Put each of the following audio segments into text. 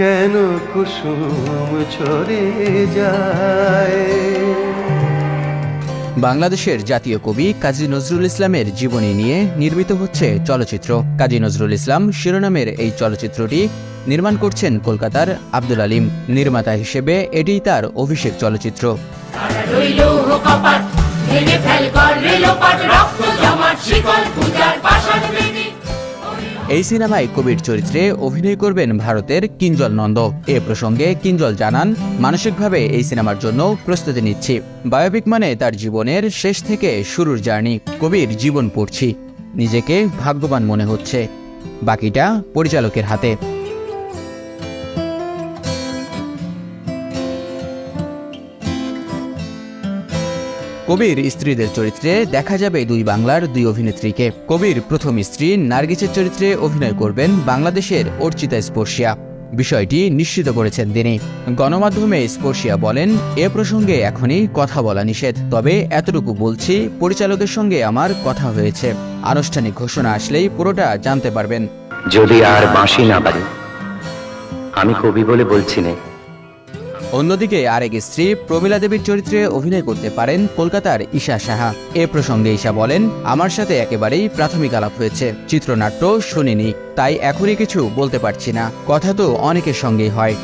কেন কুসুম ঝরে যায়? বাংলাদেশের জাতীয় কবি কাজী নজরুল ইসলামের জীবনী নিয়ে নির্মিত হচ্ছে চলচ্চিত্র। কাজী নজরুল ইসলাম শিরোনামের এই চলচ্চিত্রটি নির্মাণ করছেন কলকাতার আব্দুল আলিম। নির্মাতা হিসেবে এটিই তার অভিষেক চলচ্চিত্র। ফেল কর রক্ত জমাট শিকল পূজার পাষাণ বেদি এই সিনেমায় কবির চরিত্রে অভিনয় করবেন ভারতের কিঞ্জল নন্দ। এ প্রসঙ্গে কিঞ্জল জানান, মানসিকভাবে এই সিনেমার জন্য প্রস্তুতি নিচ্ছি। বায়োপিক মানে তার জীবনের শেষ থেকে শুরুর জার্নি। কবির জীবন পড়ছি। নিজেকে ভাগ্যবান মনে হচ্ছে। বাকিটা পরিচালকের হাতে। কবির স্ত্রীদের চরিত্রে দেখা যাবে দুই বাংলার দুই অভিনেত্রীকে। কবির প্রথম স্ত্রী নার্গিসের চরিত্রে অভিনয় করবেন বাংলাদেশের অর্চিতা স্পর্শিয়া। বিষয়টি নিশ্চিত করেছেন তিনি। গণমাধ্যমে স্পর্শিয়া বলেন, এ প্রসঙ্গে এখনই কথা বলা নিষেধ। তবে এতটুকু বলছি, পরিচালকের সঙ্গে আমার কথা হয়েছে। আনুষ্ঠানিক ঘোষণা আসলেই পুরোটা জানতে পারবেন। যদি আর বাঁশি না বাজে, আমি কবি বলে বলছি না। অন্যদিকে আরেক স্ত্রী প্রমীলা দেবীর চরিত্রে অভিনয় করতে পারেন কলকাতার ঈশা সাহা। এ প্রসঙ্গে ঈশা বলেন, আমার সাথে একেবারেই প্রাথমিক আলাপ হয়েছে। চিত্রনাট্য শুনিনি, তাই এখনই কিছু বলতে পারছি না। কথা তো অনেকের সঙ্গেই হয়।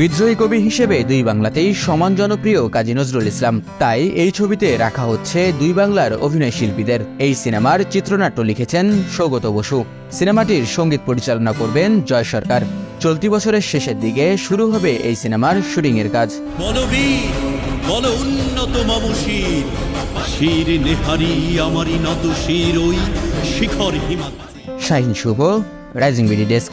বিদ্রোহী কবি হিসেবে দুই বাংলাতেই সমান জনপ্রিয় কাজী নজরুল ইসলাম। তাই এই ছবিতে রাখা হচ্ছে দুই বাংলার অভিনয় শিল্পীদের। এই সিনেমার চিত্রনাট্য লিখেছেন সৌগত বসু। সিনেমাটির সংগীত পরিচালনা করবেন জয় সরকার। চলতি বছরের শেষের দিকে শুরু হবে এই সিনেমার শুটিংয়ের কাজ। বল উন্নত মম শির শির নেহারি আমারই নত শির ওই শিখর Himadri Shahin Shubho Rising BD desk.